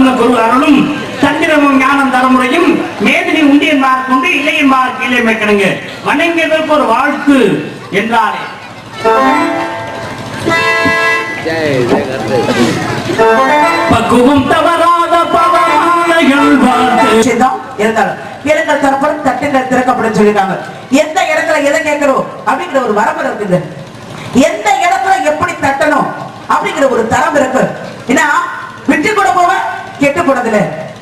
சொன்ன குரு அருளும் சந்திரமும் ஞானம் தரமுறையும் மேதினி உண்டியன்மார் கொண்டு இல்லையன்மார் கீழே மேற்கணுங்க. வணங்கியதற்கு ஒரு வாழ்த்து என்றாரே பக்குவம் தவறாத பதமாலைகள் வாழ்த்து. இருந்தாலும் தரப்படும் தட்டுங்கள் திறக்கப்படும் எந்த இடத்துல எதை கேட்கிறோம்? அப்படிங்கிற ஒரு வரம்பு இருக்குது எந்த இடத்துல எப்படி தட்டணும்? அப்படிங்கிற ஒரு தரம் இருக்கு. ஏன்னா விட்டு கொடுப்பவன் கெட்டு போனதுல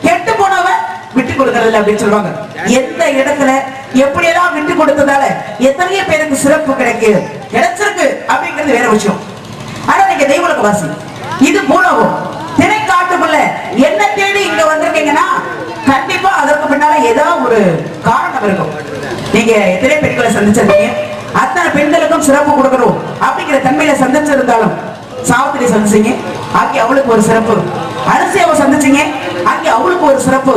கெட்டு போனவன் விட்டு கொடுக்கறதில்ல அப்படின்னு சொல்லுவாங்க. எந்த இடத்துல எப்படியெல்லாம் விட்டு கொடுத்ததால எத்தனையோ பேருக்கு சிறப்பு கிடைக்கு கிடைச்சிருக்கு அப்படிங்கிறது வேற விஷயம். ஆனா நீங்க தெய்வலக வாசி. இது மூலவும் திரை காட்டுக்குள்ள என்ன தேடி இங்க வந்திருக்கீங்கன்னா கண்டிப்பா அதற்கு பின்னால ஏதாவது ஒரு காரணம் இருக்கும். நீங்க எத்தனை பெண்களை சந்திச்சிருக்கீங்க அத்தனை பெண்களுக்கும் சிறப்பு கொடுக்கணும் அப்படிங்கிற தன்மையில சந்திச்சிருந்தாலும் சாவித்திரி சந்திச்சீங்க. ஆக்கி அவளுக்கு ஒரு சிறப்பு. அரிசியாவை சந்திச்சீங்க. அங்கே அவளுக்கு ஒரு சிறப்பு.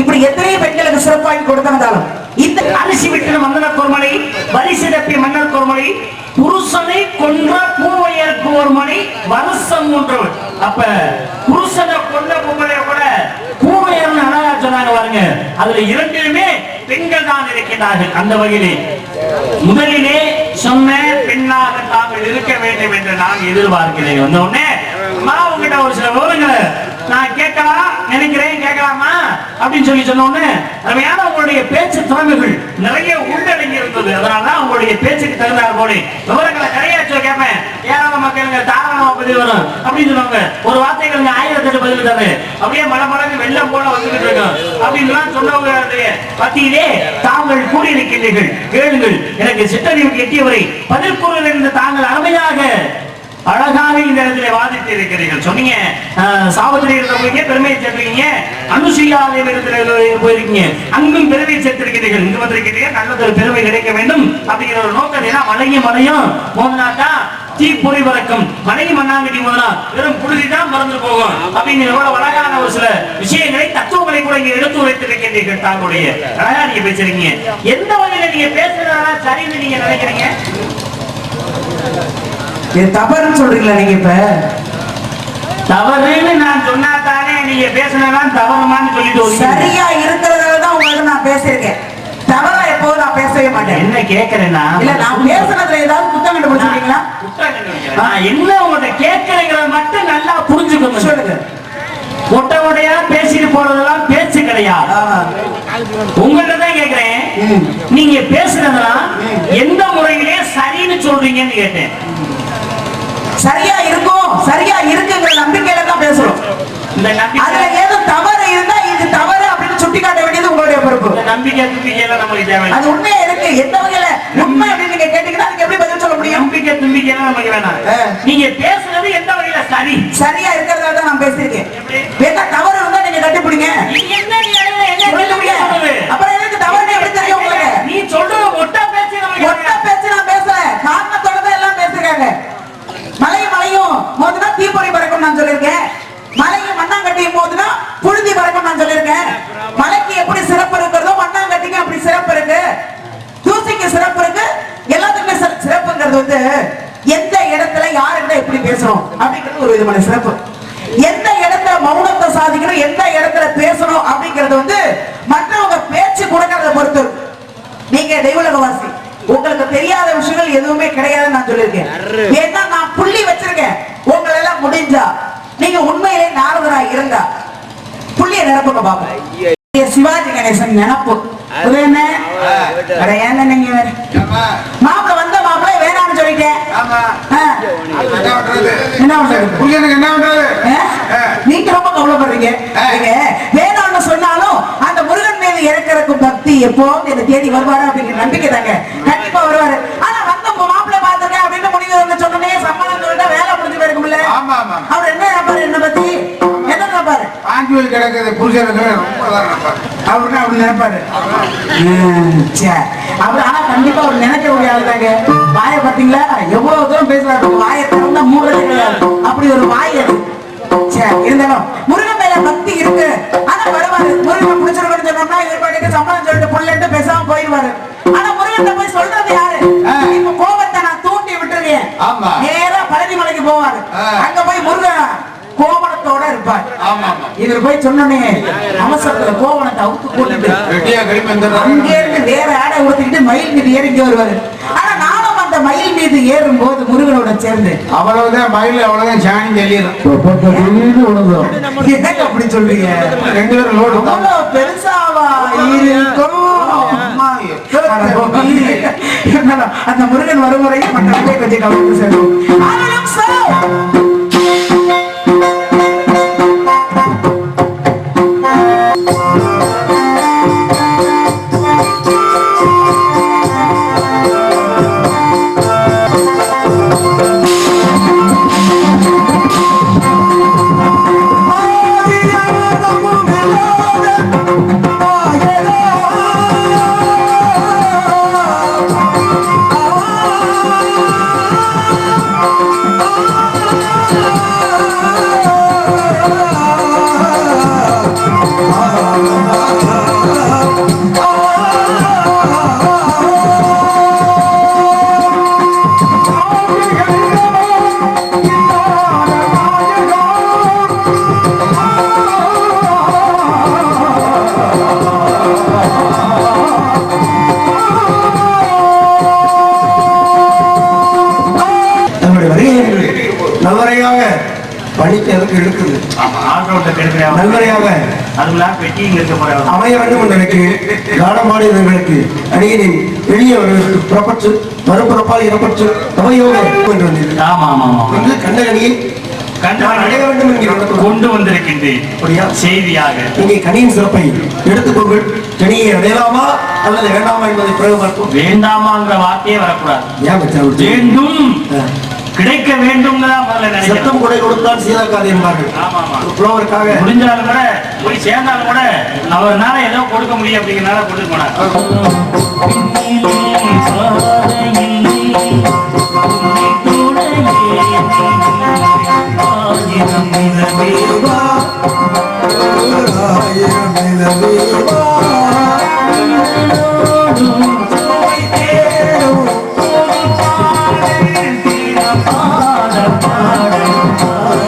இப்படி எத்தனையோ பெண்களுக்கு சிறப்பாகி கொடுத்திருந்தாலும் இந்த அரிசி விட்டு மன்னர் கோர்மலை வரிசை தப்பி மன்னர் கோர்மலை புருஷனை கொன்ற பூவையருக்கு ஒரு மணி வருஷம் கொன்றவள் அப்ப புருஷனை கொண்ட பொம்பளைய கூட பூவையர்னு அழகா சொன்னாங்க பாருங்க. அதுல இரண்டிலுமே பெண்கள் தான் இருக்கிறார்கள் அந்த வகையிலே. முதலிலே சொன்ன பெண்ணாக தாங்கள் இருக்க வேண்டும் என்று நான் எதிர்பார்க்கிறேன். வந்த உடனே உங்ககிட்ட ஒரு சில விவரங்களை நான் கேட்கலாம் நினைக்கிறேன் கேட்கலாமா? அப்படின்னு சொல்லி சொன்னோன்னு உடனே அருமையான உங்களுடைய பேச்சு திறமைகள் நிறைய உள்ளடங்கி இருந்தது. அதனாலதான் உங்களுடைய பேச்சுக்கு தகுந்தார் போல விவரங்களை நிறைய சொல்லி கேட்பேன் ஏராள மக்களுங்க தாராளமா பதில் வரும் அப்படின்னு சொன்னாங்க. ஒரு வார்த்தைகள் ஆயிரத்தி எட்டு பதில் தானே? அப்படியே மழை மலைக்கு வெள்ளம் போல வந்துகிட்டு இருக்கும் அப்படின்னு சொன்னவங்க பத்தியிலே தாங்கள் கூடியிருக்கின்றீர்கள் கேளுங்கள். எனக்கு சிட்டறிவு எட்டியவரை பதில் கூறுகள் என்று தாங்கள் அருமையாக அழகாக இந்த இடத்துல வாதிட்டு இருக்கிறீர்கள். சொன்னீங்க. அஹ், சாவத்திரி இருந்த போய் பெருமையை சேர்த்திருக்கீங்க அனுசுயாலயம் இடத்துல போயிருக்கீங்க. அங்கும் பெருமை சேர்த்திருக்கிறீர்கள். இங்கு வந்திருக்கிறீங்க நல்லதொரு பெருமை கிடைக்க வேண்டும் அப்படிங்கிற ஒரு நோக்கம் ஏன்னா மலையும் மலையும் மோதினாட்டா தீ பொறி பறக்கும். மலையும் மண்ணாங்கட்டி மோதினா வெறும் புழுதி தான் மறந்து போகும். அப்படின்னு எவ்வளவு அழகான ஒரு சில விஷயங்களை தத்துவங்களை கூட இங்க எடுத்து உரைத்திருக்கின்றீர்கள் தாங்களுடைய. அழகா நீங்க பேசுறீங்க. எந்த வகையில நீங்க பேசுறதா சரின்னு நீங்க நினைக்கிறீங்க? இது தவறுன்னு சொல்றீங்களா நீங்க இப்ப? தவறுன்னு நான் சொன்னா தானே நீங்க பேசினதான் தவறுமான்னு சொல்லிட்டு. சரியா இருக்கிறதால தான் உங்களுக்கு நான் பேசியிருக்கேன். தவறா எப்போதும் நான் பேசவே மாட்டேன். என்ன கேக்குறேன்னா இல்ல நான் பேசுனதுல ஏதாவது குத்தம் கண்டுபிடிச்சிருக்கீங்களா? என்ன உங்கள்ட்ட கேட்கறேங்கிறத மட்டும் நல்லா புரிஞ்சுக்கணும் சொல்லுங்க. மொட்டை மொட்டையா பேசிட்டு போறதெல்லாம் பேச்சு கிடையாது. உங்கள்ட்ட தான் கேக்குறேன். நீங்க பேசுறதெல்லாம் எந்த முறையிலே சரின்னு சொல்றீங்கன்னு கேட்டேன். சரியா இருக்கும் சரியா இருக்குங்கிற நம்பிக்கையில தான் பேசுறோம். அதுல ஏதோ தவறு இருந்தா இது தவறு அப்படின்னு சுட்டி காட்ட வேண்டியது உங்களுடைய பொறுப்பு. நம்பிக்கை தும்பிக்கை எல்லாம் நமக்கு தேவையில்லை அது உண்மையா இருக்கு? எந்த வகையில? உண்மை அப்படின்னு நீங்க கேட்டீங்கன்னா அதுக்கு எப்படி பதில் சொல்ல முடியும்? நம்பிக்கை தும்பிக்கை எல்லாம் நமக்கு வேணாம். நீங்க பேசுறது எந்த வகையில? சரி. சரியா இருக்கிறதால தான் நான் பேசியிருக்கேன் எப்படி? வேணா தவறு இருந்தா நீங்க கட்டிப்பிடிங்க இது என்ன நீ என்ன என்ன சொல்லுங்க. சொல்றது? அப்புறம் எனக்கு தவறுன்னு எப்படி தெரியும் உங்களுக்கு நீ சொல்றது ஒட்டா பேச்சு நமக்கு ஒட்ட பேச்சு நான் பேசல காரணத்தோட தான் எல்லாம் பேசுறாங்க மலையும் மலையும் மோதுனா தீப்பொறி பறக்கும் நான் சொல்லியிருக்கேன் மலையும் மண்ணாங்கட்டியும் மோதுனா புழுதி பறக்கும் நான் சொல்லியிருக்கேன் மலைக்கு எப்படி சிறப்பு இருக்கிறதோ மண்ணாங்கட்டிக்கு அப்படி சிறப்பு இருக்கு தூசிக்கு சிறப்பு இருக்கு எல்லாத்துக்குமே சிற- சிறப்புங்கிறது வந்து எந்த இடத்துல யாருக்கிட்ட எப்படி பேசணும் அப்படிங்கிறது ஒரு விதமான சிறப்பு. எந்த இடத்துல மௌனத்தை சாதிக்கணும் எந்த இடத்துல பேசணும் அப்படிங்கிறது வந்து மற்றவங்க பேச்சு கொடுக்கறத பொறுத்து. நீங்க தெய்வலகவாசி உங்களுக்கு தெரியாத விஷயங்கள் எதுவுமே கிடையாதுன்னு நான் சொல்லியிருக்கேன். ஏன்னா நான் புள்ளி வச்சிருக்கேன். உங்களை எல்லாம் முடிஞ்சா நீங்க உண்மையிலே நாரதரா இருந்தா புள்ளிய நிரப்புங்க பாப்போம் சிவாஜி கணேசன் நினப்பு. மாப்பிள்ள வேணாம்னு சொல்லிட்டேன் ஆமா. ஆ, என்ன பண்றது? என்ன பண்றது? என்ன? நீங்க ரொம்ப கவலைப்படுறீங்க. வேணாம்னு சொன்னாலும் அந்த முருகன் மீது இறக்கிறக்கும் பக்தி எப்போ என்ன தேடி வருவாரு அப்படிங்கிற நம்பிக்கை தாங்க. கண்டிப்பா வருவாரு. ஆனா வந்த மாப்பிள்ளை பார்த்திருக்கேன் அப்படின்னு முடிவு வந்து சொன்னனே சம்மதம் சொல்லிட்டா வேலை முடிஞ்சு போயிருக்கும்ல. ஆமா, ஆமா. அவர் என்ன நினைப்பாரு என்ன பத்தி? என்ன நினைப்பாரு? கிடக்குது புருஷனுக்கு ரொம்ப நினைப்பாரு. அவருன்னு அப்படி நினைப்பாரு. சரி. அவர் ஆனா கண்டிப்பா அவர் நினைக்க முடியாது தாங்க வாயை பாத்தீங்களா எவ்வளவு தூரம் பேசுறாரு வாயை திறந்தா மூடுறது கிடையாது. அப்படி ஒரு வாய் அது. இருந்தாலும் முருகன் மேல பக்தி இருக்கு. ஆனா வருவாரு முருகன் பிடிச்சிருக்கணும் சொன்னோம்னா இவர் பாட்டுக்கு சம்பளம் சொல்லிட்டு புள்ளட்டு பேசாம போயிடுவாரு. ஆனா முருகன் போய் சொல்றது யாரு. இப்ப கோபத்தை நான் தூண்டி விட்டுருக்கேன் ஆமா. நேரா பழனி மலைக்கு போவாரு. அங்க போய் முருகன் கோபணத்தோட இருப்பார் ஆமா, ஆமா. இவர் போய் சொன்னோனே அவசரத்துல கோவணத்தை அவுத்து போட்டுட்டு அங்கே இருந்து வேற ஆடை உடுத்திக்கிட்டு மயில் மீது ஏறி இங்க வருவாரு. ஆனா நானும் அந்த மயில் மீது ஏறும் போது முருகனோட சேர்ந்து அவ்வளவுதான் மயில் அவ்வளவுதான் சாணி தெளியும் என்னங்க அப்படி சொல்றீங்க? ரெண்டு பேரும் லோடு பெருசாவா இருக்கும். அந்த முருகன் வரும் வரையும் மக்களே கொஞ்சம் கவனித்து செல்வோம் இங்க இருக்க போறாங்க. அமைய வேண்டும் என்று எனக்கு காடமாடியவர்களுக்கு அடியனின் எளியவர்களுக்கு புறப்பட்டு மறுபுறப்பால் இடப்பட்டு தவையோடு என்று வந்தது ஆமா ஆமா ஆமா. என்று கண்டகனியை கண்டு கொண்டு வந்திருக்கின்றேன். செய்தியாக. இங்கே கனியின் சிறப்பை எடுத்துக்கொள்கள் கனியை அடையலாமா அல்லது வேண்டாமா என்பதை பிறகு பார்ப்போம். வேண்டாமாங்கிற வார்த்தையே வரக்கூடாது? வேண்டும். கிடைக்க வேண்டும் சத்தம் கொடை கொடுத்தால் சீதாக்காது என்பார்கள். ஆமா ஆமா ஒரு புலவருக்காக முடிஞ்சாலும் கூட போய் சேர்ந்தாலும் கூட அவர்னால ஏதோ கொடுக்க முடியும் அப்படிங்கறனால கொடுக்க போனார்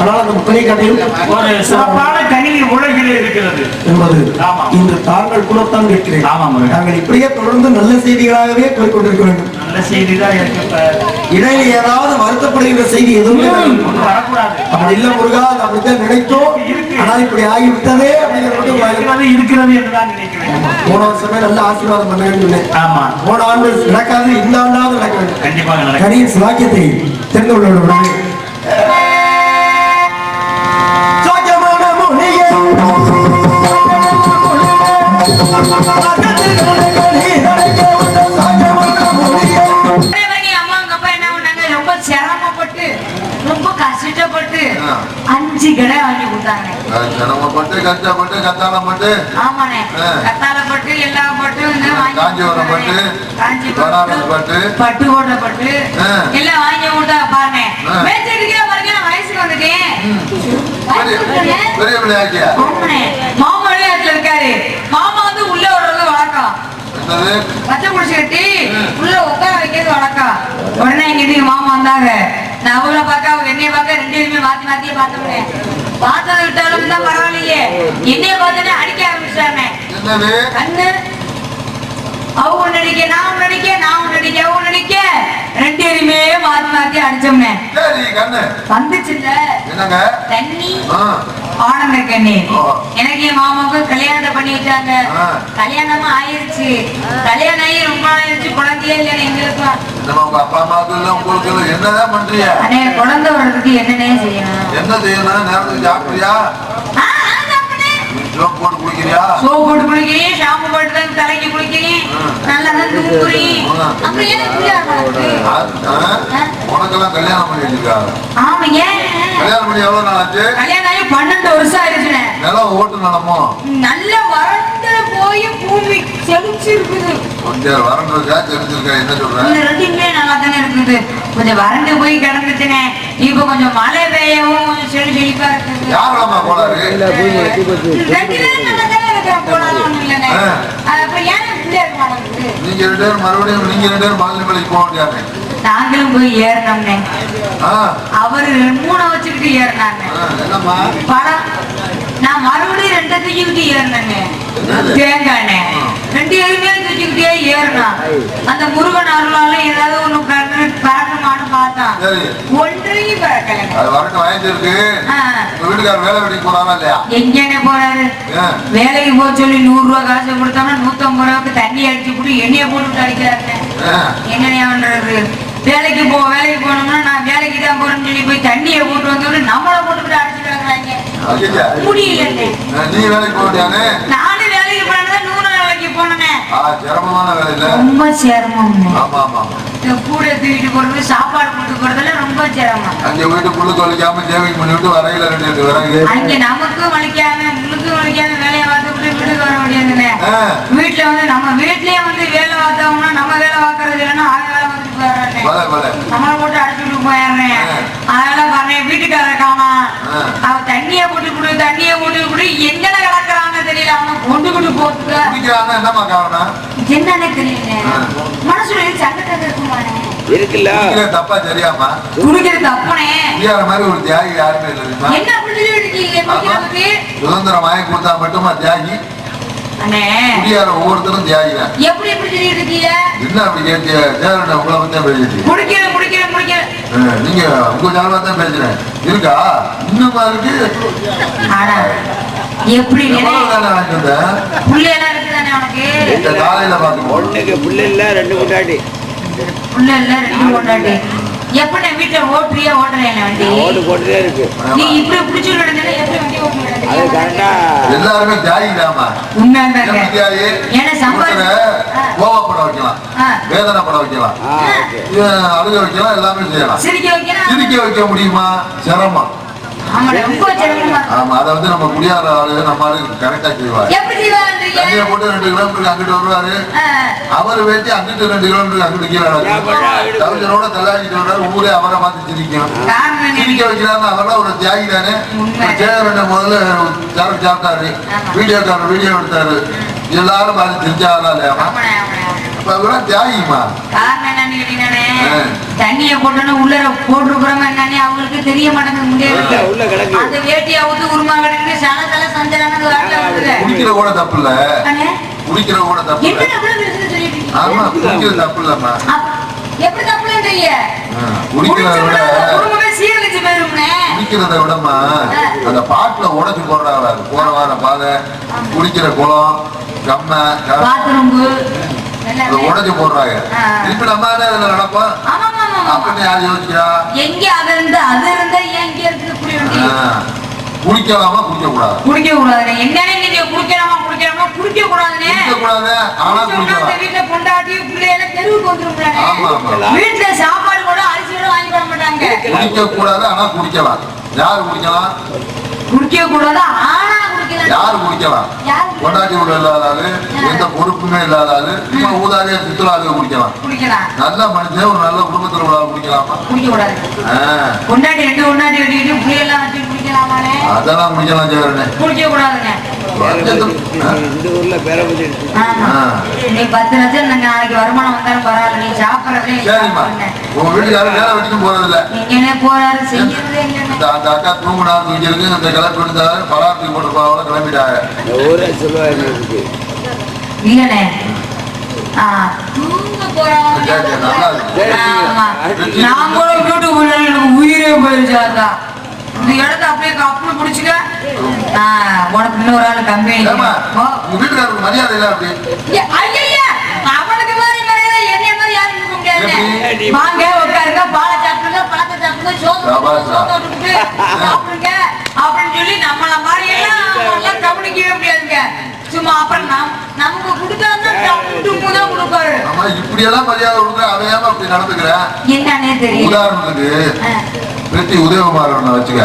ஆனால் அந்த ஒரு சிறப்பான கனி உலகில் இருக்கிறது என்பது. இன்று தாங்கள் குலத்தான் கேட்கிறேன் ஆமாம். நாங்கள் இப்படியே தொடர்ந்து நல்ல செய்திகளாகவே போய்கொண்டிருக்க வேண்டும் நல்ல செய்தி தான் இருக்கு. இடையில ஏதாவது வருத்தப்படுகின்ற செய்தி எதுவுமே. வரக்கூடாது அப்படி இல்ல முருகா அப்படித்தான் நினைத்தோம். ஆனால் இப்படி ஆகிவிட்டதே அப்படிங்கிற மட்டும் வாயில- இருக்கிறது என்றுதான் நினைக்கிறேன் போன வருஷமே நல்ல ஆசீர்வாதம் பண்ண வேண்டும். ஆமா போன ஆண்டு நடக்காது இந்த ஆண்டாவது நடக்க வேண்டும் கண்டிப்பாக நடக்கும் கனியின் சிலாக்கியத்தை தெரிந்து கொள்ள வேண்டும் அஞ்சு கடை வாங்கி கொடுத்தாங்க. சிரமப்பட்டு கஷ்டப்பட்டு கத்தாளப்பட்டு. ஆமாண்ணே. ஆ. கத்தாழப்பட்டு எல்லாம் பட்டு காஞ்சிபுரம் பட்டு, காஞ்சி பனாரஸ் பட்டு. பட்டு கோட்டை பட்டு. எல்லாம் வாங்கி கொடுத்தா பாருங்க ஆ. மேய்ச்சிருக்கிற பாருங்க நான் வயசுக்கு வந்துட்டேன். பெரிய பிள்ளையாக்கியா ஆமாண்ணே மாமா வெளியாட்டுல இருக்காரு மாமா வந்து உள்ள விடுறது வழக்கம் பச்சை குடிச்சு கட்டி உள்ள உட்கார வைக்கிறது வழக்கம் உடனே எங்க வீட்டுக்கு மாமா வந்தாங்க. நான் அவங்கள பார்க்க அவங்க என்னைய பார்க்க ரெண்டு பேருமே மாத்தி மாத்தியே பார்த்தோம்னே பார்த்தது விட்டாலும் தான் பரவாயில்லையே. என்னைய பார்த்தோன்னே அடிக்க ஆரம்பிச்சிட்டாங்க. என்னது? கண்ணு. அவங்க அடிக்க நான் அடிக்க நான் அடிக்க அவங்க அடிக்க. ரெண்டு பேருமே மாத்தி மாத்தி அடிச்சோம்னே. வந்துச்சுல்ல. தண்ணி. ஆனந்த கண்ணி. எனக்கு என் மாமாவுக்கு கல்யாணத்தை பண்ணி வச்சாங்க. கல்யாணமா ஆயிருச்சு. கல்யாணம் ஆகி ரொம்ப ஆயிருச்சு. குழந்தையே இல்லையா எங்களுக்கு நம்ம உங்க அப்பா அம்மாவுக்கு இல்ல உங்களுக்கு என்னதான் பண்றீங்க? அண்ணே குழந்தை வர்றதுக்கு என்னன்னே செய்யணும். என்ன செய்யணும்? நேரத்துக்கு சாப்பிடுறியா? சோப் போட்டு குளிக்கிறியா? சோப் போட்டு தலைக்கு குளிக்கிறீங்க நல்லா தான் தூக்குறீங்க ஆகுது? உனக்கெல்லாம் கல்யாணம் பண்ணி வச்சிருக்காங்க. ஆமாங்க. கல்யாணம் பண்ணி எவ்வளவு நாள் ஆச்சு? கல்யாணம் ஆகி பன்னெண்டு வருஷம் ஆயிடுச்சுனே நிலம் ஓட்டு நிலமோ? நல்ல வறண்டு போய் பூமி செழிச்சு இருக்குது கொஞ்சம் வறண்டிருக்கா தெரிஞ்சிருக்கா என்ன சொல்றேன் இந்த ரெண்டுமே நல்லா தானே இருக்குது. கொஞ்சம் வறண்டு போய் கிடந்துச்சுனே இப்ப கொஞ்சம் மழை பெய்யவும் கொஞ்சம் செழி செழிப்பா இருக்குது. யாரெல்லாமா போனாரு? ரெண்டு பேரும் நல்லா தானே இருக்கிறோம் போனாலும் ஒண்ணும் இல்லைண்ணே ஆ. அது அப்புறம் ஏன் இருக்க நீங்க ரெண்டு பேரும் மறுபடியும் நீங்க ரெண்டு பேரும் மாநில வேலைக்கு போக முடியாது. நாங்களும் போய் ஏறினோம்னே. அவரு மூணை வச்சுக்கிட்டு ஏறினாங்க படம் நான் மறுபடியும் ரெண்டை தூக்கிக்கிட்டு ஏறினேங்க தேங்காய்ண்ணே ரெண்டு பேருமே தூக்கிக்கிட்டே ஏறினான். அந்த முருகன் அருளால ஏதாவது பறக்கலைங்க அது வரட்டும். உங்க வீட்டுக்காரர் வேலை வெட்டிக்கு போறாரா இல்லையா? வேலைக்கு போக சொல்லி நூறு ரூபாய் காசு கொடுத்தோம்னா நூத்தம்பது ரூபாய்க்கு தண்ணி அடிச்சு போட்டு எண்ணெயை போட்டு அடிக்கிறாருண்ணே ஆ, என்னையா பண்றது? வேலைக்கு போ வேலைக்கு போனோம்னா நான் வேலைக்கு தான் போறேன்னு சொல்லி போய் தண்ணியை போட்டு வந்து நம்மளை போட்டுக்கிட்டு அடிச்சு கிடக்குறாங்க. ஐயா. முடியலண்ணே ஆ, நீ வேலைக்கு முடியாதே நானும் வேலைக்கு போனேன் நூறு வேலைக்கு போனேனே ஆ சிரமமான வேலை இல்ல ரொம்ப சிரமம். ஆமா ஆமா இந்த கூட தூக்கிட்டு போறது சாப்பாடு கொடுத்து போறதுல ரொம்ப சிரமம். அங்க வீட்டுக்குள்ள தொலைக்காம சேவிங் பண்ணிவிட்டு வரையில ரெண்டு ரெண்டு விறகு. அங்க நமக்கும் வலிக்காம உங்களுக்கும் வலிக்காம வேலையை பார்த்துக்கிட்டு வீட்டுக்கு வர முடியாதுண்ணே ஆ, வீட்டுல வந்து நம்ம வீட்லயே வந்து வேலை பார்த்தோம்னா நம்ம வேலை பார்க்கறது இல்லைன்னா அவன் வேலை பார்த்துட்டு பல நம்மளை போட்டு அடிச்சுட்டு போயிடுறேன். அதெல்லாம் பண்ணேன் வீட்டுக்காரரை காணா ஆ. அவன் தண்ணிய போட்டு கொடு தண்ணிய போட்டு கொடு. கொண்டு கொண்டு போட்டுக்க குடிக்கிறாங்க என்னம்மா காரணம்? என்னன்னு தெரியல மனசுல சங்கடம் இருக்குமானே? இருக்குல்ல. குடிக்கிற தப்பா சரியாமா குடிக்கிறது தப்புனே. குடியார மாதிரி ஒரு தியாகி யாருமே இல்லை தெரியுமா? என்ன அப்படி சொல்லிட்டு இருக்கீங்க ஆமா. குடிக்கிறதுக்கு? சுதந்திரம் வாங்கி கொடுத்தா மட்டுமா தியாகி? அண்ணே. குடியார ஒவ்வொருத்தரும் தியாகி தான் எப்படி எப்படி இருக்கீங்க? என்ன அப்படி கேட்டு சேரண்ட உங்களை பத்தி பேசிட்டு நீங்க உங்க ஜாலமா தான் பேசுறேன் இருக்கா? இன்னுமா இருக்கு? எப்படி புள்ளையெல்லாம் இருக்குதானே உனக்கு? இந்த காலையில பாத்துக்கோ ஒண்ணுக்கு புள்ள இல்ல ரெண்டு முன்னாடி. புள்ள இல்ல ரெண்டு கொண்டாடி எப்படி வீட்டுல ஓட்டுறியா ஓட்டுறேன் வண்டி? ஓட்டு போட்டுட்டே இருக்கு. நீ இப்படி புடிச்சு விடுறதுல எப்படி வண்டி அது ஓட்டுறது கரெக்டா எல்லாருமே தியாகி தாமா உண்மையாங்க தியாகி? ஏன்னா சம்பாதி- கோவப்பட வைக்கலாம் ஆ. வேதனைப்பட வைக்கலாம் அழுக வைக்கலாம் எல்லாமே செய்யலாம். சிரிக்க வைக்கிறேன் சிரிக்க வைக்க முடியுமா? சிரமம். ஆமா அதை வந்து நம்ம குடியார ஆளு நம்ம ஆளு கரெக்டா செய்வார். தண்ணியை போட்டு ரெண்டு கிலோமீட்டருக்கு அங்கிட்டு வருவாரு. அவர் வெட்டி அங்கிட்டு ரெண்டு கிலோமீட்டருக்கு அங்கிட்டு கீழே கவிஞரோட தள்ளாடிட்டு வர்றாரு ஊரே அவரை பார்த்து சிரிக்கும்? சிரிக்க வைக்கிறாங்க அவரெல்லாம் ஒரு தியாகி தானே உண்மை. சேகரண்ட முதல்ல சாப்பிட்டாரு. வீடியோக்காரர் வீடியோ எடுத்தாரு. எல்லாரும் பார்த்து சிரிச்சாங்களா இல்லையாமா அவரெல்லாம் தியாகிமா காரணம் என்னன்னு கேட்டீங்கன்னாண்ணே, ஆ. தண்ணியை போட்டோன்னு உள்ள போட்டுருக்குறோம் என்னன்னு அவங்களுக்கு தெரிய மாட்டேங்குது உள்ள முடியாது கிடக்கு. அந்த அவுத்து உருமா கிடக்குது சல சல குடிக்கிற கூட தப்பு இல்ல. குடிக்கிற கூட தப்பு இல்ல? ஆமா குடிக்கிற தப்பு இல்லம்மா. எப்படி குடிக்கிறத விட குடிக்கிறத விடமா அந்த பாட்டுல உடைச்சு போடுறாங்க போற வார பாதை. குடிக்கிற குளம் கம்ம பாத்ரூம் அதை உடைச்சு போடுறாங்க. திருப்பி நம்ம தானே அதுல நடப்போம். ஆமா ஆமா ஆமா அப்படின்னு யார் யோசிக்கிறா? எங்க அது இருந்து அது இருந்தா ஏன் இங்க இருக்கு குடி வண்டி? ஆ. குடிக்கலாமா? குடிக்க கூடாது குடிக்க கூடாதுண்ணே என்னன்னு நீங்க குடிக்கலாமா குடிக்கலாமா? குடிக்க கூடாதுண்ணே குடிக்க கூடாது ஆனா குடிக்கலாம். வீட்டுல பொண்டாட்டி பிள்ளைகள தெருவுக்கு வந்துரும்லண்ணே ஆமா சாப்பாடு கூட அரிசி கூட வாங்கி தர மாட்டாங்க. குடிக்க கூடாது ஆனா குடிக்கலாம். யார் குடிக்கலாம்? குடிக்க கூடாது ஆனா யார் குடிக்கலாம் கொண்டாட்டி உள்ள இல்லாத ஆளு எந்த பொறுப்புமே இல்லாத ஆளு சும்மா ஊதாரியா குடிக்கலாம் குடிக்கலாம் நல்ல மனுஷன் ஒரு நல்ல குடும்பத்துல உள்ள குடிக்கலாமா குடிக்க கூடாது. ஆ, பொண்டாட்டி ரெண்டு பொண்டாட்டி அதெல்லாம் கூடாதுண்ணே. நீ பத்து லட்சம் எனக்கு நாளைக்கு வருமானம் வந்தாலும் பரவாயில்ல நீ சாப்பிடறதே சரிம்மா. உங்க வீட்டுக்கு யாரும் வேலை வெட்டிக்கும் போறது இல்ல எங்கனே போறாரு செய்யறதே இல்லைண்ணே. இந்த அந்த அக்கா தூங்குனா தூங்கிருக்கு இந்த கிளப்பி எடுத்தாரு பலாத்துக்கு போட்டு போவாங்க கிளம்பிட்டாங்க இந்த ஊரே சொல்லுவாங்க இருக்கு. இல்லண்ணே. ஆ, தூங்க போறவங்க சரி, சரி, நல்லா இருக்கு. ஆமா. நான் கூட யூடியூப்ல எனக்கு உயிரே போயிருச்சு அதான் இந்த இடத்த அப்படியே கப்புனு பிடிச்சுக்க. உனக்கு இன்னொரு ஆள் கம்பெனி வீட்டுக்காரருக்கு மரியாதை இல்ல அப்படி? அவனுக்கு மாதிரி மரியாதை என்னைய மாதிரி யாரும் இருக்க? முடியாது எப்படி? வாங்க உட்காருங்க பாலை சாப்பிடுங்க பழத்தை சாப்பிடுங்க. சோத்தை விட்டுட்டு சாப்பிடுங்க அப்படின்னு சொல்லி நம்மள மாதிரி எல்லாம் கவனிக்கவே முடியாது இருக்க சும்மா அப்புறம் நம் நமக்கு கொடுத்தாருன்னா டப்பு தான் கொடுப்பாரு. இப்படி எல்லாம் மரியாதை கொடுக்குற அப்படி நடந்துக்கிறேன் என்னன்னே உதாரணத்துக்கு ஆ. பிரித்தி உதயகுமார் வச்சுக்க.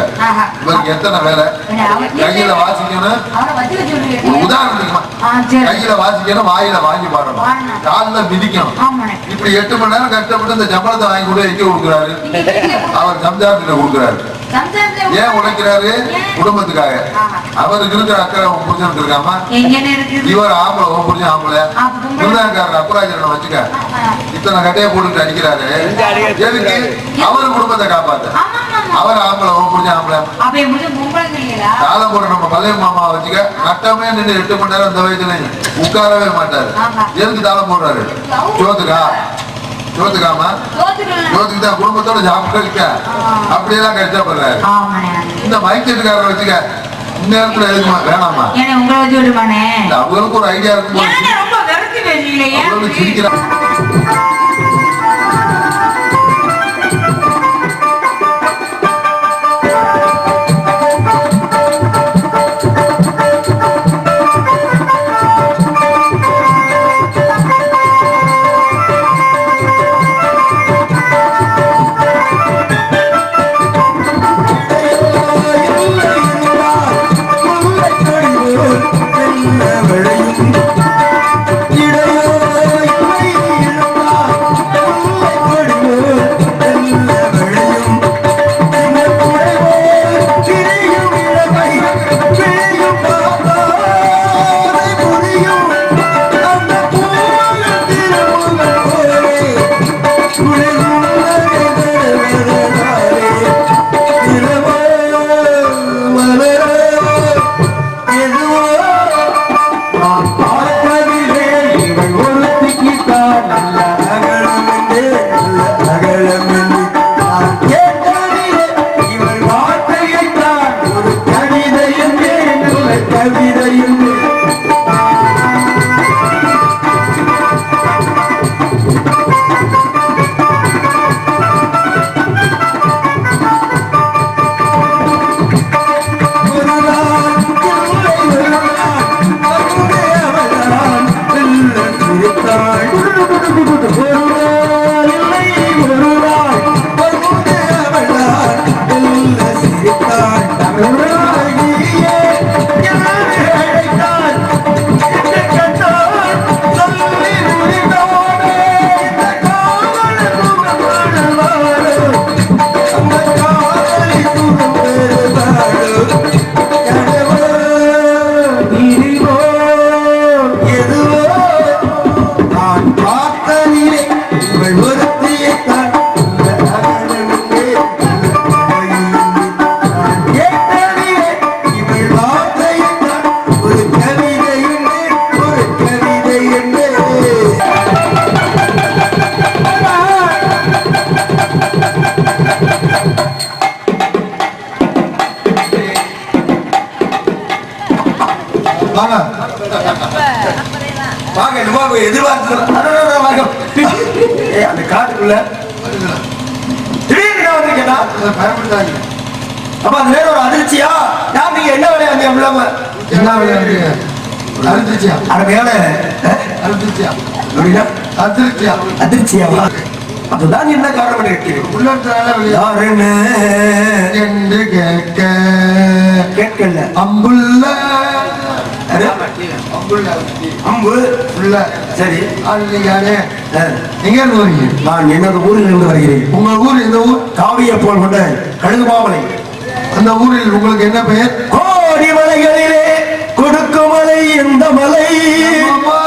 இவருக்கு எத்தனை வேலை கையில வாசிக்கணும். உதாரணத்துக்கு. கையில வாசிக்கணும் வாயில வாங்கி பாடணும். கால்ல மிதிக்கணும். இப்படி எட்டு மணி நேரம் கஷ்டப்பட்டு இந்த சம்பளத்தை வாங்கி கூட எங்க கொடுக்குறாரு அவர் சம்சாரத்துல கொடுக்குறாரு ஏன் உழைக்கிறாரு? குடும்பத்துக்காக. அவருக்கு இருக்கிற அக்கறை உன் புரிஞ்சனுக்கு இருக்காம? இவர் ஆம்பளை உன் புரிஞ்ச ஆம்பளை. அப்ப பொம்பளை. விருந்தாக்காரர் அப்புறாஜனை வச்சுக்க. இத்தனை கட்டையை போட்டுட்டு அடிக்கிறாரு. எதுக்கு? அவர் குடும்பத்தை காப்பாத்த. அவர் ஆம்பளை உன் புரிஞ்ச ஆம்பளை. காலம் போட நம்ம பழைய மாமா வச்சுக்க நட்டமே நின்று எட்டு மணி நேரம் இந்த வயசுல உட்காரவே மாட்டாரு. எதுக்கு தாளம் போடுறாரு? சோத்துக்கா சோத்துக்கு தான் குடும்பத்தோட சாப்பிட்டு அப்படியெல்லாம் கஷ்டப்படுறாரு ஆமாண்ணே இந்த மைக்கெட்டுக்காரரை வச்சுக்க இந்நேரத்துல எதுக்குமா வேணாமா அவங்களுக்கு ஒரு ஐடியா இருக்கும் அவங்களுக்கு? சிரிக்கிறாங்க அந்த காட்டுக்குள்ள திடீர்னு என்ன வந்திருக்கேடா பயப்படுத்தாங்க அப்ப அந்த நேரம் ஒரு அதிர்ச்சியா? நான் நீங்க என்ன அந்த இல்லாம என்ன விளையாடுறீங்க அழுத்துச்சியா அட மேல. அழுத்துச்சியா அப்படின்னா? அதிர்ச்சியா? அதிர்ச்சியாவா அதுதான் என்ன காரணம் உள்ளத்தால யாருன்னு என்று கேட்க. கேட்கல. அம்புள்ள. அம்பு? உள்ள. சரி. வரீங்க நான் என்னோட ஊரில் இருந்து வருகிறேன். உங்க ஊர் எந்த ஊர்? காவிய போல் கொண்ட கழுகு மாமலை அந்த ஊரில் உங்களுக்கு என்ன பெயர்? கோடி மலைகளிலே இந்த மலை? அம்மா! குங்குமணி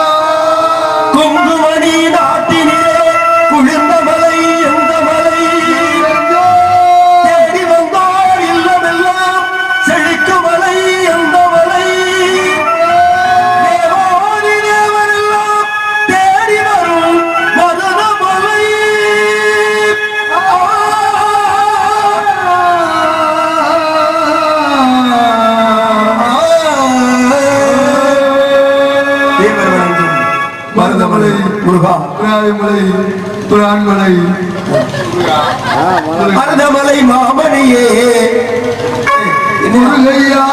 புறாவிமலை புறான்மலை மருதமலை மாமணியே முருகையா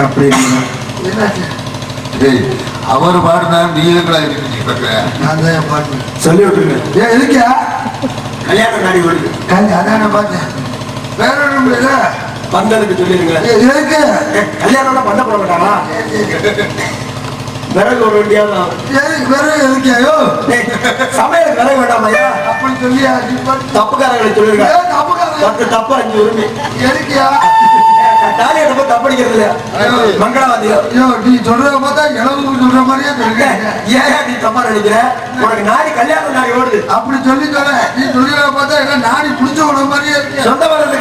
அப்படி அவர் பாடுனா நீ எதுக்குடா இருக்கு? சொல்லி விட்டுருங்க. ஏன் எதுக்கியா? கல்யாணம் நாடி வருது கல்வி அதான் பார்த்தேன். வேற ஒன்றும் இல்லை பந்தலுக்கு சொல்லிருங்க ஏ, எதுக்கு? கல்யாணம் பண்ண போட மாட்டாங்களா விறகு ஒரு வண்டியாதான் எதுக்கு வேற எதுக்கியாயோ சமையலுக்கு விறகு வேண்டாமையா நீ பாட்டு- தப்புக்காரங்களை தப்புக்காரங்க? பத்து தப்பு அஞ்சு உரிமை. எதுக்கியா? தாலி எடுப்ப தப்படிக்கிறது இல்லையா மங்களவாதியம் ஐயோ நீ சொல்றத பார்த்தா இளவு சொல்ற மாதிரியே சொல்றீங்க ஏன் நீ தப்பா நினைக்கிற? உனக்கு நாடி கல்யாணம் நாடி ஓடுது. அப்படி சொல்லி சொல்ல நீ சொல்றத பார்த்தா எல்லாம் நாடி புடிச்ச விட மாதிரியே இருக்கு. சொந்த